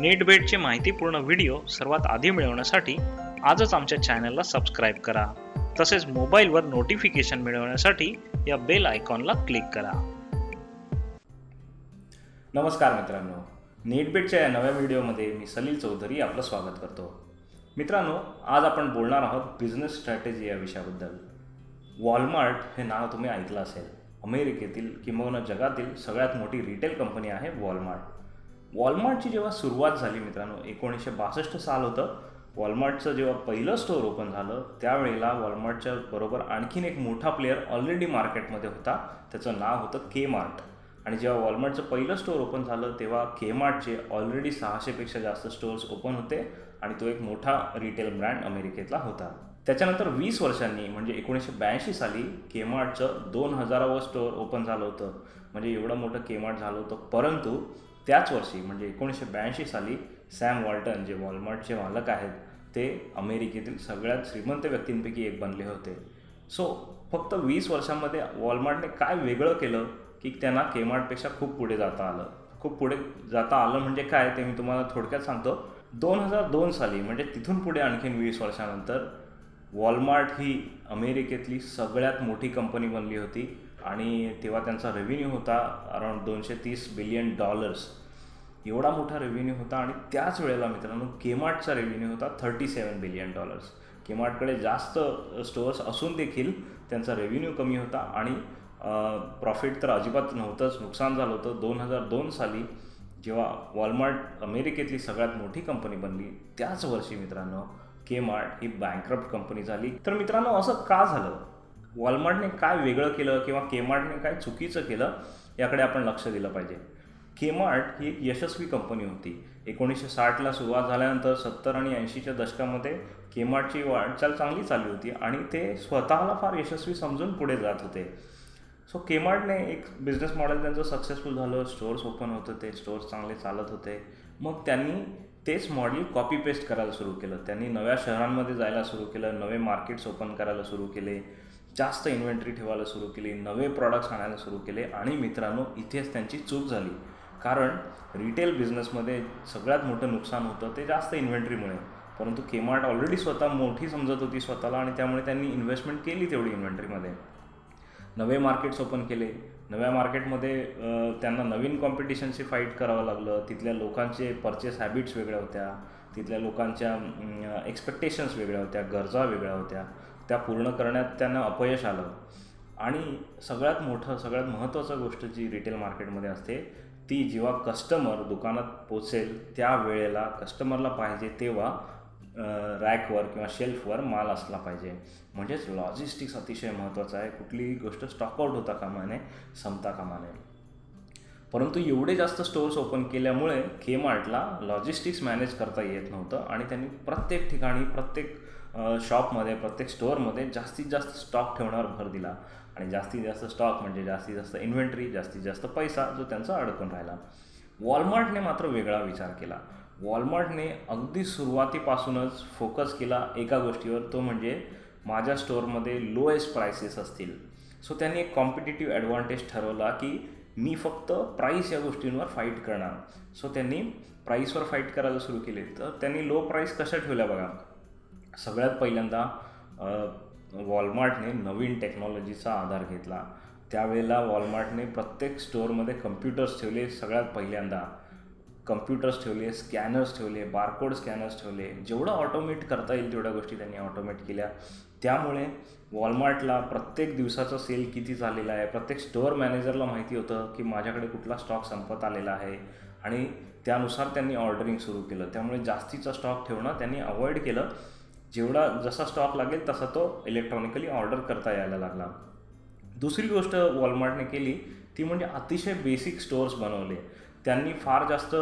नीटबेटचे माहितीपूर्ण व्हिडिओ सर्वात आधी मिळवण्यासाठी आजच आमच्या चॅनलला सबस्क्राईब करा. तसेच मोबाईलवर नोटिफिकेशन मिळवण्यासाठी या बेल आयकॉनला क्लिक करा. नमस्कार मित्रांनो. नेटबेटच्या या नव्या व्हिडिओमध्ये मी सलील चौधरी आपलं स्वागत करतो. मित्रांनो आज आपण बोलणार आहोत बिझनेस स्ट्रॅटेजी या विषयाबद्दल. वॉलमार्ट हे नाव तुम्ही ऐकलं असेल. अमेरिकेतील किंबहुना जगातील सगळ्यात मोठी रिटेल कंपनी आहे वॉलमार्ट वॉलमार्टची जेव्हा सुरुवात झाली मित्रांनो एकोणीसशे बासष्ट साल होतं. वॉलमार्टचं जेव्हा पहिलं स्टोअर ओपन झालं त्यावेळेला वॉलमार्टच्या बरोबर आणखीन एक मोठा प्लेअर ऑलरेडी मार्केटमध्ये होता. त्याचं नाव होतं के मार्ट आणि जेव्हा वॉलमार्टचं पहिलं स्टोअर ओपन झालं तेव्हा के मार्टचे ऑलरेडी सहाशेपेक्षा जास्त स्टोअर्स ओपन होते आणि तो एक मोठा रिटेल ब्रँड अमेरिकेतला होता. त्याच्यानंतर वीस वर्षांनी म्हणजे एकोणीसशे ब्याऐंशी साली केमार्टचं दोन हजारावं स्टोअर ओपन झालं होतं. म्हणजे एवढं मोठं केमार्ट झालं होतं. परंतु त्याच वर्षी म्हणजे एकोणीसशे ब्याऐंशी साली सॅम वॉल्टन जे वॉलमार्टचे मालक आहेत ते अमेरिकेतील सगळ्यात श्रीमंत व्यक्तींपैकी एक बनले होते. सो फक्त वीस वर्षांमध्ये वॉलमार्टने काय वेगळं केलं की त्यांना केमार्टपेक्षा खूप पुढे जाता आलं? खूप पुढे जाता आलं म्हणजे काय? ते मी तुम्हाला थोडक्यात सांगतो. दोन हजार दोन साली म्हणजे तिथून पुढे आणखीन वीस वर्षानंतर वॉलमार्ट ही अमेरिकेतली सगळ्यात मोठी कंपनी बनली होती. आणि तेव्हा त्यांचा रेव्हेन्यू होता अराउंड दोनशे तीस बिलियन डॉलर्स एवढा मोठा रेव्हेन्यू होता आणि त्याच वेळेला मित्रांनो केमार्टचा रेव्हेन्यू होता थर्टी सेवन बिलियन डॉलर्स केमार्टकडे जास्त स्टोअर्स असून देखील त्यांचा रेव्हेन्यू कमी होता आणि प्रॉफिट तर अजिबात नव्हतंच. नुकसान झालं होतं. दोन हजार दोन साली जेव्हा वॉलमार्ट अमेरिकेतली सगळ्यात मोठी कंपनी बनली त्याच वर्षी मित्रांनो केमार्ट ही बँक्रप्ट कंपनी झाली. तर मित्रांनो असं का झालं? वॉलमार्टने काय वेगळं केलं किंवा केमार्टने काय चुकीचं केलं याकडे आपण लक्ष दिलं पाहिजे. केमार्ट ही एक यशस्वी कंपनी होती. एकोणीसशे साठला सुरुवात झाल्यानंतर सत्तर आणि ऐंशीच्या दशकामध्ये केमार्टची वाटचाल चांगली चालली होती आणि ते स्वतःला फार यशस्वी समजून पुढे जात होते. सो केमार्टने एक बिझनेस मॉडेल त्यांचं सक्सेसफुल झालं. स्टोअर्स ओपन होत होते. स्टोअर्स चांगले चालत होते. मग त्यांनी तेच मॉडेल कॉपी पेस्ट करायला सुरू केलं. त्यांनी नव्या शहरांमध्ये जायला सुरू केलं. नवे मार्केट्स ओपन करायला सुरू केले. जास्त इन्व्हेंटरी ठेवायला सुरू केली नवे प्रॉडक्ट्स आणायला सुरू केले आणि मित्रांनो इथेच त्यांची चूक झाली. कारण रिटेल बिझनेसमध्ये सगळ्यात मोठं नुकसान होतं ते जास्त इन्व्हेंटरीमुळे परंतु केमार्ट ऑलरेडी स्वतः मोठी समजत होती स्वतःला आणि त्यामुळे त्यांनी इन्व्हेस्टमेंट केली तेवढी इन्व्हेंटरीमध्ये नवे मार्केट्स ओपन केले. नव्या मार्केटमध्ये त्यांना नवीन कॉम्पिटिशनशी फाईट करावं लागलं. तिथल्या लोकांचे परचेस हॅबिट्स वेगळ्या होत्या. तिथल्या लोकांच्या एक्सपेक्टेशन्स वेगळ्या होत्या. गरजा वेगळ्या होत्या. त्या पूर्ण करण्यात त्यांना अपयश आलं. आणि सगळ्यात मोठं सगळ्यात महत्त्वाचं गोष्ट जी रिटेल मार्केटमध्ये असते ती जेव्हा कस्टमर दुकानात पोचेल त्या वेळेला कस्टमरला पाहिजे तेव्हा रॅकवर किंवा शेल्फवर माल असला पाहिजे. म्हणजेच लॉजिस्टिक्स अतिशय महत्त्वाचं आहे. कुठलीही गोष्ट स्टॉकआउट होता कामा नये संपता कामा नये परंतु एवढे जास्त स्टोअर्स ओपन केल्यामुळे के मार्टला लॉजिस्टिक्स मॅनेज करता येत नव्हतं आणि त्यांनी प्रत्येक ठिकाणी प्रत्येक शॉपमध्ये प्रत्येक स्टोअरमध्ये जास्तीत जास्त स्टॉक ठेवण्यावर भर दिला. आणि जास्तीत जास्त स्टॉक म्हणजे जास्तीत जास्त इन्व्हेंटरी जास्तीत जास्त पैसा जो त्यांचा अडकून राहिला. वॉलमार्टने मात्र वेगळा विचार केला. वॉलमार्टने अगदी सुरुवातीपासूनच फोकस केला एका गोष्टीवर तो म्हणजे माझ्या स्टोअरमध्ये लोएस्ट प्रायसेस असतील. सो त्यांनी एक कॉम्पिटेटिव्ह ॲडव्हान्टेज ठरवला की मी फक्त प्राईस या गोष्टींवर फाईट करणार. सो त्यांनी प्राईसवर फाईट करायला सुरू केले. तर त्यांनी लो प्राईस कशा ठेवल्या बघा? सगळ्यात पहिल्यांदा वॉलमार्टने नवीन टेक्नॉलॉजीचा आधार घेतला. त्यावेळेला वॉलमार्टने प्रत्येक स्टोअरमध्ये कम्प्युटर्स ठेवले सगळ्यात पहिल्यांदा. कम्प्युटर्स ठेवले स्कॅनर्स ठेवले बारकोड स्कॅनर्स ठेवले. जेवढं ऑटोमेट करता येईल तेवढ्या गोष्टी त्यांनी ऑटोमेट केल्या. त्यामुळे वॉलमार्टला प्रत्येक दिवसाचा सेल किती झालेला आहे प्रत्येक स्टोअर मॅनेजरला माहिती होतं की माझ्याकडे कुठला स्टॉक संपत आलेला आहे. आणि त्यानुसार त्यांनी ऑर्डरिंग सुरू केलं. त्यामुळे जास्तीचा स्टॉक ठेवणं त्यांनी अवॉइड केलं. जेवढा जसा स्टॉक लागेल तसा तो इलेक्ट्रॉनिकली ऑर्डर करता यायला लागला. दुसरी गोष्ट वॉलमार्टने केली ती म्हणजे अतिशय बेसिक स्टोअर्स बनवले. त्यांनी फार जास्त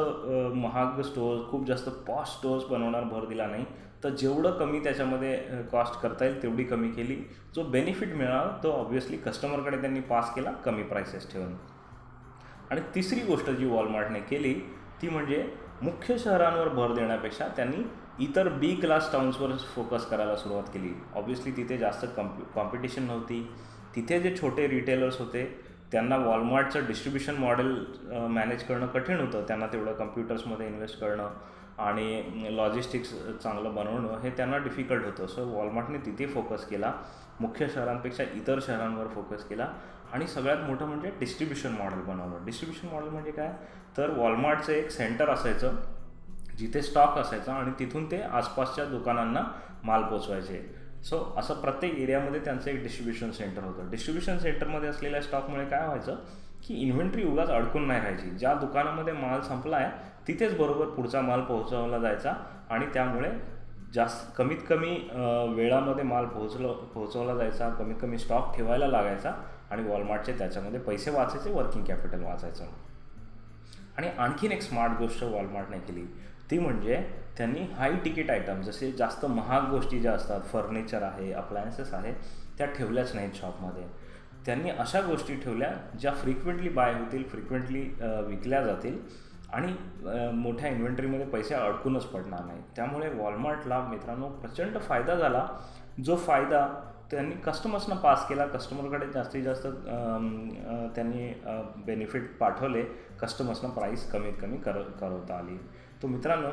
महाग स्टोअर्स खूप जास्त पॉश स्टोअर्स बनवणार भर दिला नाही. तर जेवढं कमी त्याच्यामध्ये कॉस्ट करता येईल तेवढी कमी केली. जो बेनिफिट मिळाला तो ऑब्व्हियसली कस्टमरकडे त्यांनी पास केला कमी प्रायसेस ठेवून. आणि तिसरी गोष्ट जी वॉलमार्टने केली ती म्हणजे मुख्य शहरांवर भर देण्यापेक्षा त्यांनी इतर बी क्लास टाउन्सवर फोकस करायला सुरुवात केली. ऑब्व्हियसली तिथे जास्त कॉम्प कॉम्पिटिशन नव्हती. तिथे जे छोटे रिटेलर्स होते त्यांना वॉलमार्टचं डिस्ट्रीब्युशन मॉडेल मॅनेज करणं कठीण होतं. त्यांना तेवढं कम्प्युटर्समध्ये इन्व्हेस्ट करणं आणि लॉजिस्टिक्स चांगलं बनवणं हे त्यांना डिफिकल्ट होतं. सो वॉलमार्टने तिथे फोकस केला. मुख्य शहरांपेक्षा इतर शहरांवर फोकस केला. आणि सगळ्यात मोठं म्हणजे डिस्ट्रीब्युशन मॉडेल बनवलं डिस्ट्रीब्युशन मॉडेल म्हणजे काय? तर वॉलमार्टचं एक सेंटर असायचं. जिथे स्टॉक असायचा आणि तिथून ते आसपासच्या दुकानांना माल पोचवायचे. सो असं प्रत्येक एरियामध्ये त्यांचं एक डिस्ट्रीब्युशन सेंटर होतं. डिस्ट्रीब्युशन सेंटरमध्ये असलेल्या स्टॉकमुळे काय व्हायचं की इन्व्हेंटरी उगाच अडकून नाही राहायची. ज्या दुकानामध्ये माल संपला आहे तिथेच बरोबर पुढचा माल पोहोचवला जायचा आणि त्यामुळे जास्त कमीत कमी वेळामध्ये माल पोहोचलो पोहोचवला जायचा कमीत कमी स्टॉक ठेवायला लागायचा आणि वॉलमार्टचे त्याच्यामध्ये पैसे वाचायचे वर्किंग कॅपिटल वाचायचं. आणि आणखीन एक स्मार्ट गोष्ट वॉलमार्टने केली. ती म्हणजे त्यांनी हाय तिकीट आयटम जसे जास्त महाग गोष्टी ज्या असतात फर्निचर आहे अप्लायन्सेस आहे त्या ठेवल्याच नाहीत शॉपमध्ये त्यांनी अशा गोष्टी ठेवल्या ज्या फ्रिक्वेंटली बाय होतील फ्रिक्वेंटली विकल्या जातील आणि मोठ्या इन्व्हेंटरीमध्ये पैसे अडकूनच पडणार नाही त्यामुळे वॉलमार्टला मित्रांनो प्रचंड फायदा झाला. जो फायदा त्यांनी कस्टमर्सना पास केला कस्टमरकडे जास्तीत जास्त त्यांनी बेनिफिट पाठवले कस्टमर्सना प्राईस कमीत कमी कर करवता आली. तो मित्रांनो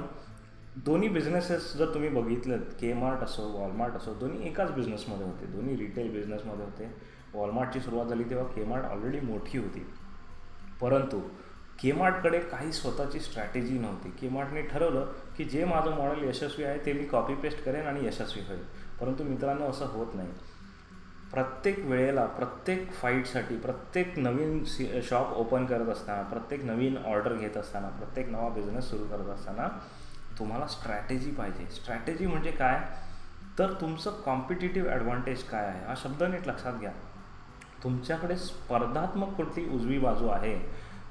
दोन्ही बिझनेसेस जर तुम्ही बघितलं के मार्ट असो वॉलमार्ट असो दोन्ही एकाच बिझनेसमध्ये होते. दोन्ही रिटेल बिझनेसमध्ये होते. वॉलमार्टची सुरुवात झाली तेव्हा के मार्ट ऑलरेडी मोठी होती. परंतु के मार्टकडे काही स्वतःची स्ट्रॅटेजी नव्हती. के मार्टने ठरवलं की जे माझं मॉडेल यशस्वी आहे ते मी कॉपी पेस्ट करेन आणि यशस्वी होईल. परंतु मित्रांनो असं होत नाही. प्रत्येक वेळेला प्रत्येक फाईटसाठी प्रत्येक नवीन सी शॉप ओपन करत असताना प्रत्येक नवीन ऑर्डर घेत असताना प्रत्येक नवा बिझनेस सुरू करत असताना तुम्हाला स्ट्रॅटेजी पाहिजे. स्ट्रॅटेजी म्हणजे काय? तर तुमचं कॉम्पिटेटिव्ह ॲडव्हान्टेज काय आहे? हा शब्द नीट लक्षात घ्या. तुमच्याकडे स्पर्धात्मक कोणती उजवी बाजू आहे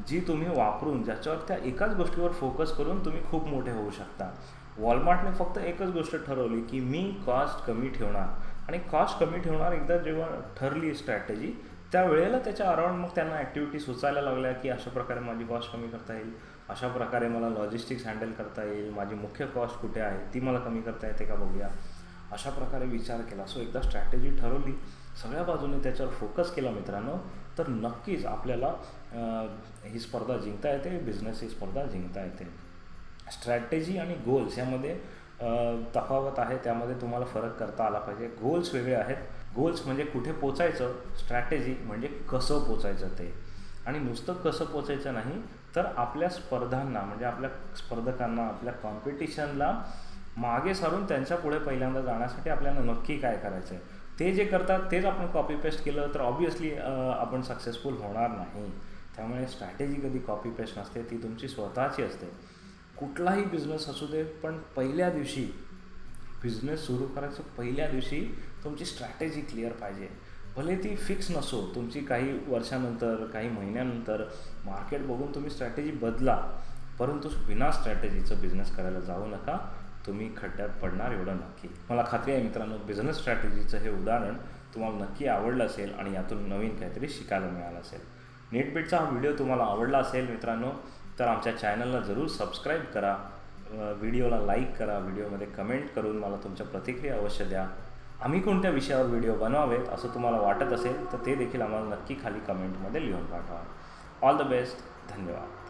जी तुम्ही वापरून ज्याच्यावर त्या एकाच गोष्टीवर फोकस करून तुम्ही खूप मोठे होऊ शकता. वॉलमार्टने फक्त एकच गोष्ट ठरवली की मी कॉस्ट कमी ठेवणार. आणि कॉस्ट कमी ठेवणार एकदा जेव्हा ठरली स्ट्रॅटेजी त्यावेळेला त्याच्या अराउंड मग त्यांना ॲक्टिव्हिटी सुचायला लागल्या की अशा प्रकारे माझी कॉस्ट कमी करता येईल अशा प्रकारे मला लॉजिस्टिक्स हँडल करता येईल माझी मुख्य कॉस्ट कुठे आहे ती मला कमी करता येते का बघूया. अशा प्रकारे विचार केला. सो एकदा स्ट्रॅटेजी ठरवली सगळ्या बाजूने त्याच्यावर फोकस केला मित्रांनो तर नक्कीच आपल्याला ही स्पर्धा जिंकता येते बिझनेस ही स्पर्धा जिंकता येते. स्ट्रॅटेजी आणि गोल्स यामध्ये तफावत आहे त्यामध्ये तुम्हाला फरक करता आला पाहिजे. गोल्स वेगळे आहेत. गोल्स म्हणजे कुठे पोचायचं? स्ट्रॅटेजी म्हणजे कसं पोचायचं ते. आणि नुसतं कसं पोचायचं नाही तर आपल्या स्पर्धांना म्हणजे आपल्या स्पर्धकांना आपल्या कॉम्पिटिशनला मागे सारून त्यांच्या पुढे पहिल्यांदा जाण्यासाठी आपल्याला नक्की काय करायचं आहे ते जे करतात तेच आपण कॉपी पेस्ट केलं तर ऑब्वियसली आपण सक्सेसफुल होणार नाही. त्यामुळे स्ट्रॅटेजी कधी कॉपी पेस्ट नसते ती तुमची स्वतःची असते. कुठलाही बिझनेस असू दे पण पहिल्या दिवशी बिझनेस सुरू करायचं पहिल्या दिवशी तुमची स्ट्रॅटेजी क्लिअर पाहिजे. भले ती फिक्स नसो तुमची काही वर्षानंतर काही महिन्यानंतर मार्केट बघून तुम्ही स्ट्रॅटेजी बदला परंतु विना स्ट्रॅटेजीचं बिझनेस करायला जाऊ नका. तुम्ही खड्ड्यात पडणार एवढं नक्की. मला खात्री आहे मित्रांनो बिझनेस स्ट्रॅटेजीचं हे उदाहरण तुम्हाला नक्की आवडलं असेल आणि यातून नवीन काहीतरी शिकायला मिळालं असेल. नेटबीटचा हा व्हिडिओ तुम्हाला आवडला असेल मित्रांनो तर आमच्या चॅनलला जरूर सबस्क्राईब करा. व्हिडिओला लाईक करा. व्हिडिओमध्ये कमेंट करून मला तुमच्या प्रतिक्रिया अवश्य द्या. आम्ही कोणत्या विषयावर व्हिडिओ बनवावेत असं तुम्हाला वाटत असेल तर ते देखील आम्हाला नक्की खाली कमेंटमध्ये लिहून पाठवा. ऑल द बेस्ट धन्यवाद.